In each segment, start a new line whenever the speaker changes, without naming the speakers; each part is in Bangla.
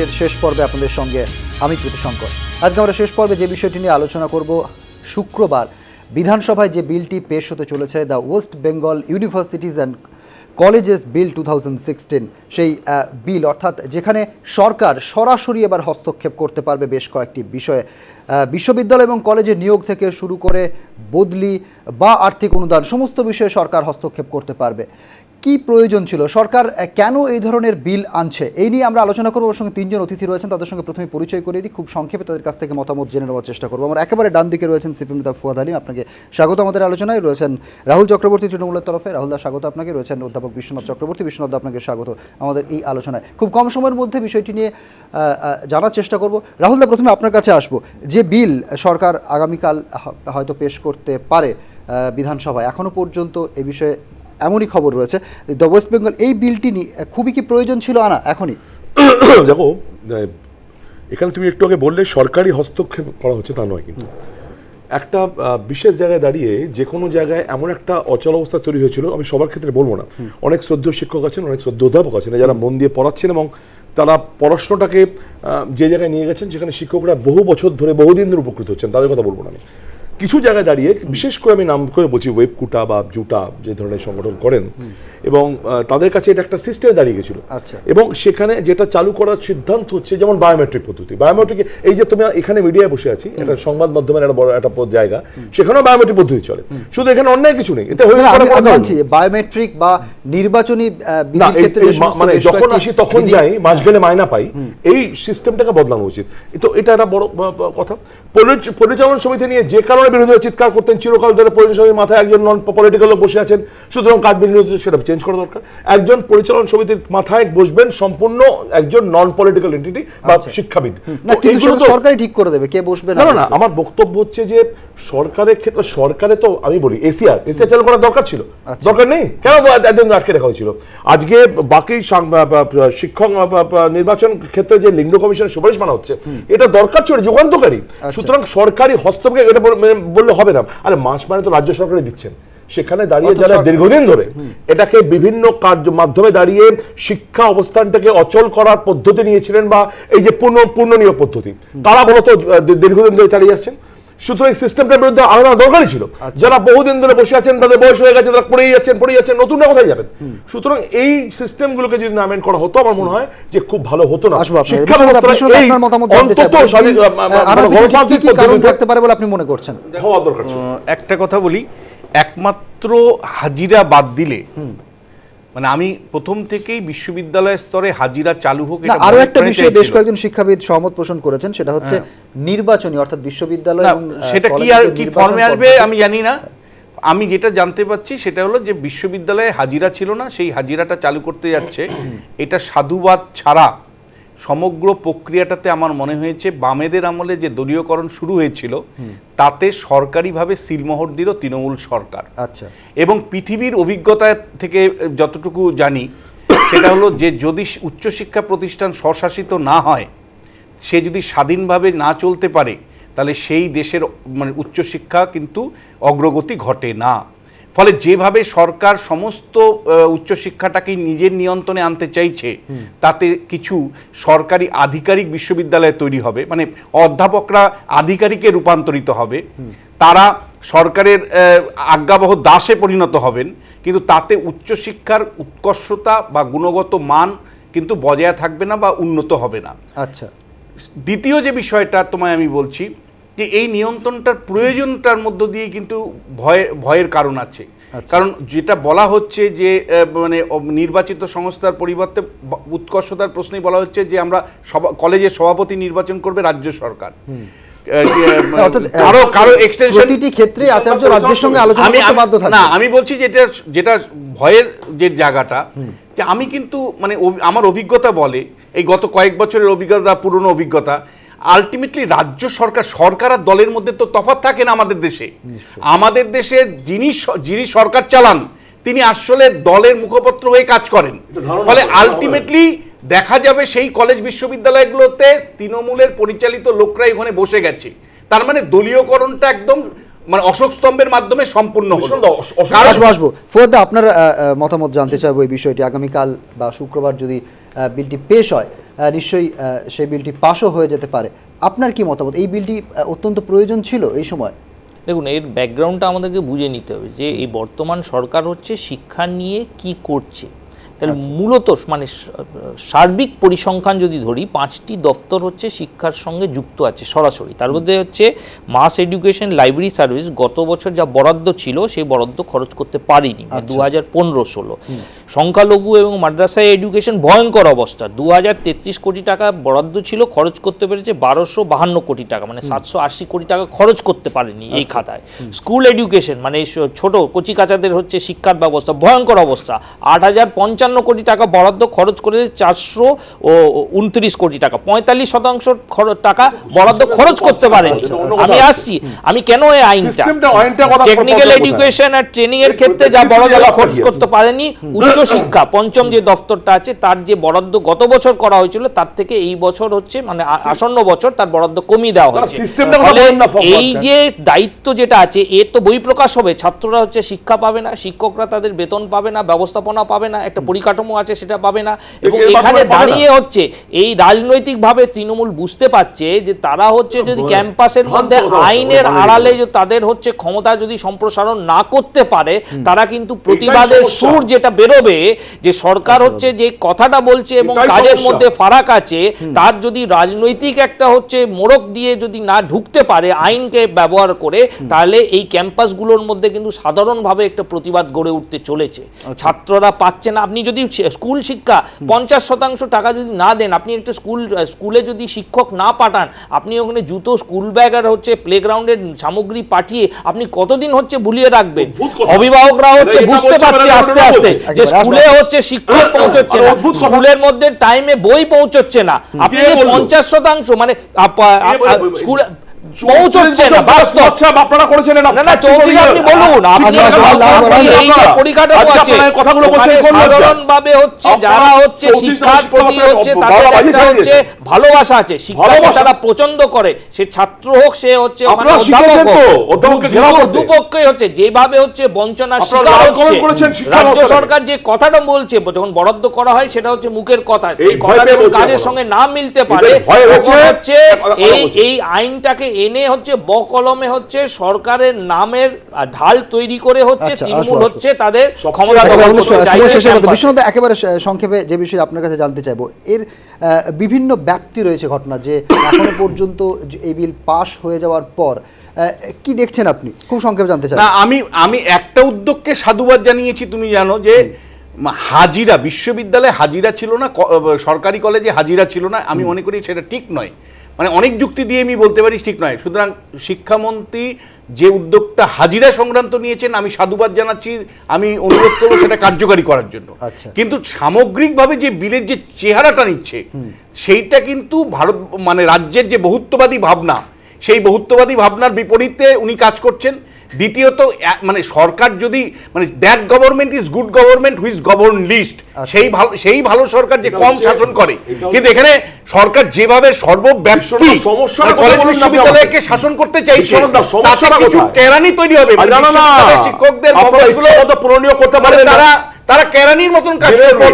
সিরিজের শেষ পর্বে আপনাদের সঙ্গে আমি প্রীতি শঙ্কর আজকে আমরা শেষ পর্বে যে বিষয়টি নিয়ে আলোচনা করব, শুক্রবার বিধানসভায় যে বিলটি পেশ হতে চলেছে, the West Bengal universities and colleges bill two সেই বিল, অর্থাৎ যেখানে সরকার সরাসরি এবার হস্তক্ষেপ করতে পারবে বেশ কয়েকটি বিষয়ে। বিশ্ববিদ্যালয় এবং কলেজে নিয়োগ থেকে শুরু করে বদলি বা আর্থিক অনুদান, সমস্ত বিষয়ে সরকার হস্তক্ষেপ করতে পারবে। কি প্রয়োজন ছিল? সরকার কেন এই ধরনের বিল আনছে? এই নিয়ে আমরা আলোচনা করব। ওর সঙ্গে তিনজন অতিথি রয়েছেন। তাদের সঙ্গে প্রথমে পরিচয় করিয়ে দিই। খুব সংক্ষেপে তাদের কাছ থেকে মতামত জেনে নেওয়ার চেষ্টা করব। আমার একেবারে ডান দিকে রয়েছেন সিপিএম নেতা ফুয়াদ আলিম আপনাকে স্বাগত আমাদের আলোচনায়। রয়েছেন রাহুল চক্রবর্তী তৃণমূলের তরফে। রাহুল দা, স্বাগত আপনাকে। রয়েছেন অধ্যাপক বিশ্বনাথ চক্রবর্তী। বিশ্বনাথ আপনাকে স্বাগত আমাদের এই আলোচনায়। খুব কম সময়ের মধ্যে বিষয়টি নিয়ে জানার চেষ্টা করব। রাহুল দা, প্রথমে আপনার কাছে আসব। যে বিল সরকার আগামীকাল হয়তো পেশ করতে পারে বিধানসভায় এখনও পর্যন্ত এ বিষয়ে এমনই খবর রয়েছে। দ্য ওয়েস্ট বেঙ্গল এই বিলটি নিয়ে খুবই কি প্রয়োজন ছিল? আনা, এখনই।
দেখো এখানে তুমি একটু আগে বললে সরকারি হস্তক্ষেপ করা হচ্ছে, তা নয় কিন্তু। একটা বিশেষ জায়গায় দাঁড়িয়ে যে কোনো জায়গায় এমন একটা অচল অবস্থা তৈরি হয়েছিল, আমি সবার ক্ষেত্রে বলব না। অনেক শ্রদ্ধেয় শিক্ষক আছেন, অনেক শ্রদ্ধেয় অধ্যাপক আছেন, যারা মন দিয়ে পড়াচ্ছেন এবং তারা পড়াশোনাটাকে যে জায়গায় নিয়ে গেছেন সেখানে শিক্ষকরা বহু বছর ধরে, বহুদিন ধরে উপকৃত হচ্ছেন, তাদের কথা বলব না আমি। কিছু জায়গায় দাঁড়িয়ে, বিশেষ করে আমি নাম করে বলছি ওয়েব কুটা বা জুটা যে ধরনের সংগঠন করেন এবং তাদের কাছে এটা একটা সিস্টেমে দাঁড়িয়ে গেছিল।
আচ্ছা।
এবং সেখানে যেটা চালু করার সিদ্ধান্ত হচ্ছে যেমন বায়োমেট্রিক পদ্ধতি। বায়োমেট্রিক এই যে তুমি এখানে মিডিয়ায় বসে আছি এটা সংবাদ মাধ্যমের একটা বড় একটা জায়গা সেখানেও বায়োমেট্রিক পদ্ধতি চলে। শুধু এখানে অন্যায় কিছু নেই হয়ে
বলছি বায়োমেট্রিক বা নির্বাচনী
মানে যখন আসি তখন যাই মাস গেলে মায়না পাই এই সিস্টেমটাকে বদলানো উচিত। তো এটা একটা বড় কথা। পরিচ- পরিচালন সমিতি নিয়ে যে কারণে বিরোধীরা চিৎকার করতেন চিরকাল ধরে পরিচালন সমিতির মাথায় একজন নন পলিটিক্যাল লোক বসে আছেন সুতরাং কাঠ বিরোধী সেটা চেঞ্জ করা দরকার। একজন পরিচালন সমিতির মাথায় বসবেন সম্পূর্ণ একজন নন পলিটিক্যাল এন্টিটি বা শিক্ষাবিদ।
সেটা
তো-
সরকারই ঠিক করে দেবে কে বসবে
না না আমার বক্তব্য হচ্ছে যে সরকারের ক্ষেত্রে সরকারে তো আমি বলি এসিআর। এসিআর চালু করার দরকার ছিল।
আচ্ছা।
দরকার নেই? কেন একদিন আটকে রাখা হয়েছিল? আজকে বাকি শিক্ষক নির্বাচন ক্ষেত্রে যে লিঙ্গ কমিশনের সুপারিশ মানা হচ্ছে এটা দরকার ছিল যুগান্তকারী।
আচ্ছা।
সুতরাং সরকারি হস্তক্ষেপ এটা বললে হবে না। আরে মাস মানে তো রাজ্য সরকারই দিচ্ছেন। সেখানে দাঁড়িয়ে যারা দীর্ঘদিন ধরে এটাকে বিভিন্ন কার্য মাধ্যমে দাঁড়িয়ে শিক্ষা অবস্থানটাকে অচল করার পদ্ধতি নিয়েছিলেন বা এই যে পূর্ণ পূর্ণনীয় পদ্ধতি তারা মূলত দীর্ঘদিন ধরে চালিয়ে আসছেন। সুতরাং সিস্টেমটার বিরুদ্ধে আলাদা দরকারই ছিল যারা বহুদিন ধরে বসে আছেন তাদের বয়স হয়ে গেছে তারা পড়েই যাচ্ছেন পড়েই যাচ্ছেন নতুনরা কোথায় যাবেন? সুতরাং এই সিস্টেমগুলোকে যদি না amend করা হতো আমার মনে হয় যে খুব ভালো হতো না। শিক্ষা আহ, মানে
থাকতে পারে বলে আপনি মনে করছেন?
হওয়া দরকার
একটা কথা বলি একমাত্র হাজিরা বাদ দিলে মানে আমি প্রথম থেকেই বিশ্ববিদ্যালয় স্তরে হাজিরা চালু হোক আরও
একটা বিষয়ে বেশ। কয়েকজন শিক্ষাবিদ সহমত পোষণ করেছেন সেটা হচ্ছে নির্বাচনী অর্থাৎ বিশ্ববিদ্যালয়
সেটা কি আর কি ফর্মে আসবে আমি জানি না। আমি যেটা জানতে পাচ্ছি সেটা হলো যে বিশ্ববিদ্যালয়ে হাজিরা ছিল না সেই হাজিরাটা চালু করতে যাচ্ছে। এটা সাধুবাদ ছাড়া সমগ্র প্রক্রিয়াটাতে আমার মনে হয়েছে বামেদের আমলে যে দলীয়করণ শুরু হয়েছিল তাতে সরকারিভাবে সিলমোহর দিল তৃণমূল সরকার।
আচ্ছা।
এবং পৃথিবীর অভিজ্ঞতা থেকে যতটুকু জানি সেটা হলো যে যদি উচ্চশিক্ষা প্রতিষ্ঠান স্বশাসিত না হয় সে যদি স্বাধীনভাবে না চলতে পারে তাহলে সেই দেশের মানে উচ্চশিক্ষা কিন্তু অগ্রগতি ঘটে না। ফলে যেভাবে সরকার সমস্ত উচ্চশিক্ষাটাকে নিজের নিয়ন্ত্রণে আনতে চাইছে তাতে কিছু সরকারি আধিকারিক বিশ্ববিদ্যালয় তৈরি হবে মানে অধ্যাপকরা আধিকারিকে রূপান্তরিত হবে তারা সরকারের আজ্ঞাবহ দাসে পরিণত হবেন কিন্তু তাতে উচ্চশিক্ষার উৎকর্ষতা বা গুণগত মান কিন্তু বজায় থাকবে না বা উন্নত হবে না।
আচ্ছা।
দ্বিতীয় যে বিষয়টা তোমায় আমি বলছি যে এই নিয়ন্ত্রণটার প্রয়োজনটার মধ্য দিয়ে কিন্তু ভয় ভয়ের কারণ আছে।
আচ্ছা।
কারণ যেটা বলা হচ্ছে যে মানে নির্বাচিত সংস্থার পরিবর্তে উৎকর্ষতার প্রশ্নেই বলা হচ্ছে যে আমরা সভা- কলেজের সভাপতি নির্বাচন করবে রাজ্য সরকার। আহ, যে, আহ,
অর্থাৎ, আহ,
কারও কারও এক্সটেনশন
ক্ষেত্রে আচার্য রাজ্যের সঙ্গে আলোচনা
আমি
করতে
আমি-
বাধ্য থাকবে।
না আমি বলছি যেটা যেটা ভয়ের যে জায়গাটা যে আমি কিন্তু মানে আমার অভিজ্ঞতা বলে এই গত কয়েক বছরের অভিজ্ঞতা পুরনো অভিজ্ঞতা আলটিমেটলি রাজ্য সরকার সরকার আর দলের মধ্যে তো তফাৎ থাকে না আমাদের দেশে। আমাদের দেশে যিনি যিনি সরকার চালান তিনি আসলে দলের মুখপত্র হয়ে কাজ করেন। ফলে আলটিমেটলি দেখা যাবে সেই কলেজ বিশ্ববিদ্যালয়গুলোতে তৃণমূলের পরিচালিত লোকরাই ওখানে বসে গেছে। তার মানে দলীয়করণটা একদম মানে অশোক স্তম্ভের মাধ্যমে সম্পূর্ণ
আসব আসব ফোয়াদ আপনার মতামত জানতে চাইব এই বিষয়টি। আগামীকাল বা শুক্রবার যদি বিলটি পেশ হয় নিশ্চয়ই সেই বিলটি পাশও হয়ে যেতে পারে। আপনার কি মতামত? এই বিলটি অত্যন্ত প্রয়োজন ছিল এই সময়?
দেখুন এর ব্যাকগ্রাউন্ডটা আমাদেরকে বুঝে নিতে হবে যে এই বর্তমান সরকার হচ্ছে শিক্ষা নিয়ে কি করছে। তাহলে মূলত মানে সার্বিক পরিসংখ্যান যদি ধরি পাঁচটি দপ্তর হচ্ছে শিক্ষার সঙ্গে যুক্ত আছে সরাসরি। তার মধ্যে হচ্ছে মাস এডুকেশন লাইব্রেরি সার্ভিস গত বছর যা বরাদ্দ ছিল সেই বরাদ্দ খরচ করতে পারিনি। দু হাজার পনেরো ষোলো। সংখ্যালঘু এবং মাদ্রাসা এডুকেশন ভয়ঙ্কর অবস্থা। দু হাজার তেত্রিশ কোটি টাকা বরাদ্দ ছিল খরচ করতে পেরেছে বারোশো বাহান্ন কোটি টাকা মানে সাতশো আশি কোটি টাকা খরচ করতে পারেনি এই খাতায়। স্কুল এডুকেশন মানে ছোট কচি কাচাদের হচ্ছে শিক্ষার ব্যবস্থা ভয়ঙ্কর অবস্থা। আট হাজার পঞ্চান্ন কোটি টাকা বরাদ্দ খরচ করেছে চারশো ও উনত্রিশ কোটি টাকা। পঁয়তাল্লিশ শতাংশ টাকা বরাদ্দ খরচ করতে পারেনি। আমি আসছি। আমি কেন এই আইনটা? টেকনিক্যাল এডুকেশন আর ট্রেনিং এর ক্ষেত্রে যা বরাদ্দ খরচ করতে পারেনি উচ্চ শিক্ষা পঞ্চম যে দপ্তরটা আছে তার যে বরাদ্দ গত বছর করা হয়েছিল তার থেকে এই বছর হচ্ছে মানে আসন্ন বছর তার বরাদ্দ কমিয়ে দেওয়া হয়েছে। এই যে দায়িত্ব যেটা আছে এর তো বহিঃপ্রকাশ হবে ছাত্ররা হচ্ছে শিক্ষা পাবে না শিক্ষকরা তাদের বেতন পাবে না ব্যবস্থাপনা পাবে না একটা পরিকাঠামো আছে সেটা পাবে না এবং এখানে। দাঁড়িয়ে হচ্ছে এই রাজনৈতিকভাবে তৃণমূল বুঝতে পারছে যে তারা হচ্ছে যদি ক্যাম্পাসের মধ্যে আইনের আড়ালে যে তাদের হচ্ছে ক্ষমতা যদি সম্প্রসারণ না করতে পারে তারা কিন্তু প্রতিবাদের সুর যেটা বেরোবে যে সরকার হচ্ছে যে কথাটা বলছে এবং কাজের মধ্যে ফারাক আছে তার যদি রাজনৈতিক একটা হচ্ছে মোড়ক দিয়ে যদি না ঢুকতে পারে আইনকে ব্যবহার করে তাহলে এই ক্যাম্পাসগুলোর মধ্যে কিন্তু সাধারণভাবে একটা প্রতিবাদ গড়ে উঠতে চলেছে। ছাত্ররা পাচ্ছে না। আপনি যদি স্কুল শিক্ষা পঞ্চাশ শতাংশ টাকা যদি না দেন আপনি একটা স্কুল স্কুলে যদি শিক্ষক না পাঠান আপনি ওখানে জুতো স্কুল ব্যাগ আর হচ্ছে প্লেগ্রাউন্ডের সামগ্রী পাঠিয়ে আপনি কতদিন হচ্ছে ভুলিয়ে রাখবেন? অভিভাবকরা হচ্ছে বুঝতে পারছে
মানে
আস্তে আস্তে যে স্কুলে হচ্ছে শিক্ষক পৌঁছচ্ছে না স্কুলের মধ্যে টাইমে বই পৌঁছচ্ছে না আপনি? পঞ্চাশ শতাংশ মানে? স্কুল
আপনারা করেছেন কথাগুলো
হচ্ছে যারা হচ্ছে শিক্ষার প্রতি হচ্ছে তাদের একটা হচ্ছে ভালোবাসা আছে শিক্ষাকে তারা পছন্দ করে সে ছাত্র হোক সে হচ্ছে ওখানে
আপনারা শিখেছেন
অধ্যাপক
তো,
হোক।
অধ্যাপককে ঘেরাও
দু-
করতে।
দুপক্ষই হচ্ছে যেভাবে হচ্ছে
শিক্ষা
রাজ্য সরকার যে কথাটা বলছে যখন বরাদ্দ করা হয় সেটা হচ্ছে মুখের কথা কাজের সঙ্গে না মিলতে পারে
হচ্ছে,
এই এই আইনটাকে এনে হচ্ছে বকলমে হচ্ছে সরকারের নামের ঢাল তৈরি করে হচ্ছে
আচ্ছা,
তৃণমূল। হচ্ছে তাদের ক্ষমতা
একেবারে। বিশ্বনাথ সংক্ষেপে যে বিষয়ে আপনার কাছে জানতে চাইব এর বিভিন্ন ব্যাপ্তি রয়েছে ঘটনা যে এখনও পর্যন্ত এই বিল পাশ হয়ে যাওয়ার পর কি দেখছেন আপনি? খুব সংক্ষেপে জানতে চাই।
না আমি আমি একটা উদ্যোগকে সাধুবাদ জানিয়েছি তুমি জানো যে হাজিরা বিশ্ববিদ্যালয়ে হাজিরা ছিল না সরকারি কলেজে হাজিরা ছিল না আমি মনে করি সেটা ঠিক নয়। মানে অনেক যুক্তি দিয়ে আমি বলতে পারি ঠিক নয়। সুতরাং শিক্ষামন্ত্রী যে উদ্যোগটা হাজিরা সংক্রান্ত নিয়েছেন আমি সাধুবাদ জানাচ্ছি আমি অনুরোধ করব সেটা কার্যকারী করার জন্য।
আচ্ছা।
কিন্তু সামগ্রিকভাবে যে বিলের যে চেহারাটা নিচ্ছে সেইটা কিন্তু ভারত মানে রাজ্যের যে বহুত্ববাদী ভাবনা সেই বহুত্ববাদী ভাবনার বিপরীতে উনি কাজ করছেন। দ্বিতীয়ত মানে সরকার যদি মানে that government is good government which govern least সেই ভালো সেই ভালো সরকার যে কম শাসন করে। কিন্তু এখানে সরকার যেভাবে সর্বব্যাপী
সমস্যা
মানে কলেজ বিশ্ববিদ্যালয়কে শাসন করতে চাইছে
তাছাড়া
কিছু? কেরানি তৈরি হবে। মানে শিক্ষকদের
পূরণীয় করতে পারে
তারা তারা কেরানির মতন কাজ করবে।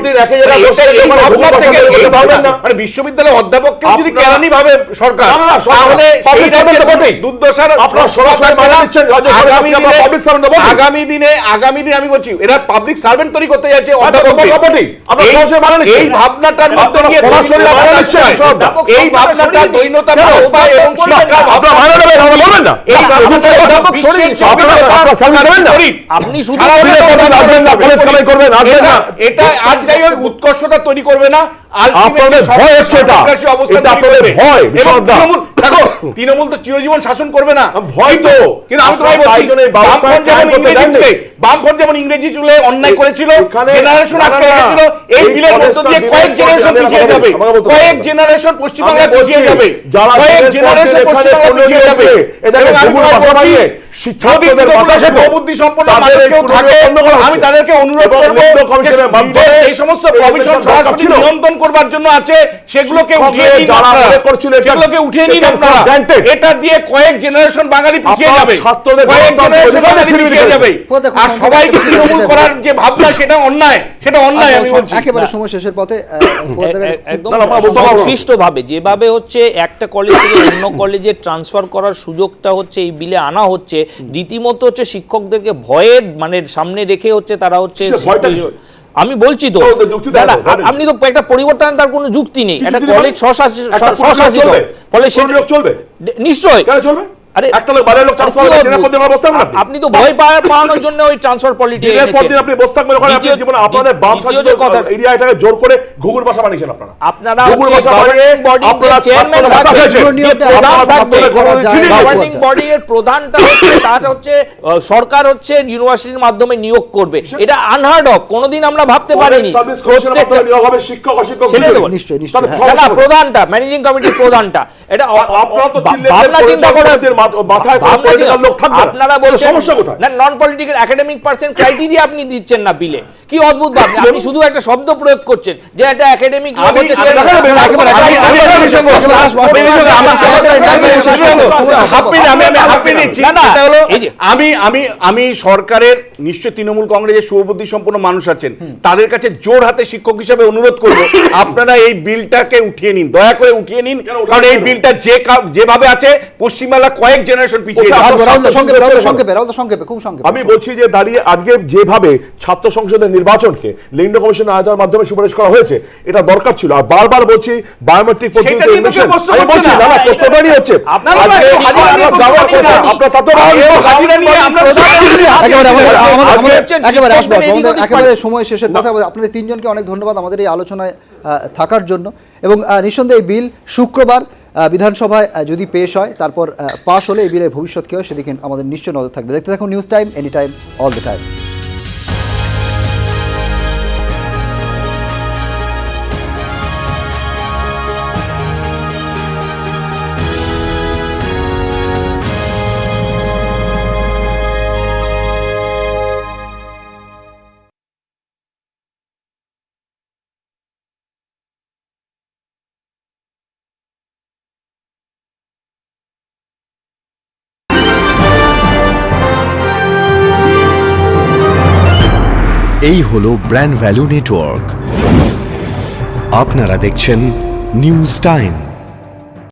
মানে। মানে বিশ্ববিদ্যালয়ের অধ্যাপককে যদি কেরানি ভাবে সরকার তাহলে দুর্দশার আগামী দিনে আগামী দিনে আগামী দিনে আমি বলছি এরা পাবলিক সার্ভেন্ট তৈরি করতে যাচ্ছে।
আপনারা
এই-
মানা
ভাবনাটার মধ্যে। এই ভাবনাটা দৈন্যতা এবং।
আপনি শুধু
করবেন, করবেন, আসবেন না।
এটা- এটা আর যাই হোক উৎকর্ষতা তৈরি করবে না।
আপনাদের ভয় হচ্ছে এটা। এটা আপনাদের ভয়,
দেখো তৃণমূল তো চিরজীবন শাসন করবে না।
ভয় তো।
কিন্তু আমি তোমায় বলছি বামফ্রন্ট যেমন ইংরেজি বামফ্রন্ট যেমন ইংরেজি তুলে অন্যায় করেছিল জেনারেশন আটকে। রেখেছিল এই বিলের মধ্য দিয়ে কয়েক জেনারেশন পিছিয়ে যাবে। কয়েক জেনারেশন পশ্চিমবাংলায় পিছিয়ে যাবে। কয়েক জেনারেশন পশ্চিমবাংলায় পিছিয়ে যাবে। এবং আমি তাদেরকে অনুরোধ এই সমস্ত। নিয়ন্ত্রণ করবার জন্য আছে। সেগুলোকে উঠিয়ে নিন সেগুলোকে উঠিয়ে নিন আপনারা। এটা দিয়ে কয়েক জেনারেশন বাঙালি পিছিয়ে যাবে। কয়েক জেনারেশন বাঙালি পিছিয়ে যাবে। আর সবাইকে তৃণমূল করার যে ভাবনা সেটা অন্যায়। সেটা অন্যায় আমি বলছি।
একেবারে সময় শেষের পথে
একদম যেভাবে হচ্ছে একটা কলেজ থেকে অন্য কলেজে ট্রান্সফার করার সুযোগটা হচ্ছে এই বিলে আনা হচ্ছে রীতিমতো হচ্ছে শিক্ষকদেরকে ভয়ের মানে সামনে রেখে হচ্ছে তারা হচ্ছে? আমি বলছি তো আপনি তো একটা পরিবর্তন তার কোনো যুক্তি নেই একটা কলেজ
নেই?
স্বশাসিত? ফলে
চলবে?
নিশ্চয়ই
চলবে
আরে
একটা লোক বাইরের লোক ট্রান্সফার করে দিনের পর দিন অবস্থা
আপ- আপনি তো ভয় পাওয়া- পাওয়ানোর জন্য ওই ট্রান্সফার পলিটি
দিনের পর দিন আপনি বসে থাকবেন ওখানে আপনি
দ্বিতীয়-
আপনাদের বাম শাসিত
কথা-
এরিয়া এটাকে জোর করে ঘুঘুর ভাষা বানিয়েছেন আপনারা
আপনারা
ঘুঘুর ভাষা বানিয়ে
governing body র
আপনারা
যে chairman
ছাত্রদের মাথা
থাকবে,
খেয়েছেন।
যে
নিয়োগটা
প্রধান
আপনারা
থাকবে,
ছাত্রদের গণনা
যায়
ছিনিয়ে
না।
নিয়েছেন।
গভর্নিং বডির প্রধানটা হচ্ছে তার হচ্ছে সরকার হচ্ছে ইউনিভার্সিটির মাধ্যমে নিয়োগ করবে এটা আনহার্ড অফ কোনোদিন আমরা ভাবতে পারিনি
শিক্ষক অশিক্ষক?
প্রধানটা ম্যানেজিং কমিটির প্রধানটা এটা
আপনারা তো
ভাবনা চিন্তা
মাথায় লোক থাকবে
আপনারা
সমস্যা কোথায়?
না non political academic person criteria আপনি দিচ্ছেন না বিলে কি অদ্ভুত আপনি শুধু একটা শব্দ প্রয়োগ করছেন যে একাডেমিক
আমি- আমি আমি- সরকারের নিশ্চয় তৃণমূল কংগ্রেসের শুভবুদ্ধি সম্পন্ন মানুষ আছেন তাদের কাছে জোর হাতে শিক্ষক হিসাবে অনুরোধ করব আপনারা এই বিলটাকে উঠিয়ে নিন দয়া করে উঠিয়ে নিন কারণ এই বিলটা যে যেভাবে আছে পশ্চিমবাংলা কয়েক জেনারেশন পিছিয়ে
খুব সংক্ষেপে।
আমি বলছি যে দাঁড়িয়ে আজকে যেভাবে ছাত্র সংসদের নির্বাচনকে লিঙ্গ কমিশন আয়োজনের মাধ্যমে সুপারিশ করা হয়েছে এটা দরকার ছিল। আর বারবার বলছি বায়োমেট্রিক বলছি
না।
না না প্রশ্ন বাড়ি হচ্ছে।
একেবারে সময় শেষের কথা আপনাদের তিনজনকে অনেক ধন্যবাদ আমাদের এই আলোচনায় আহ, থাকার জন্য। এবং আহ, নিঃসন্দেহে এই বিল শুক্রবার বিধানসভায় যদি পেশ হয়, তারপর পাশ হলে এই বিলের ভবিষ্যৎ কী হয় সেদিকে আমাদের নিশ্চয় নজর থাকবে। দেখতে থাকুন news time any time all the time
হলো ব্র্যান্ড ভ্যালু নেটওয়ার্ক। আপনারা দেখছেন নিউজ টাইম।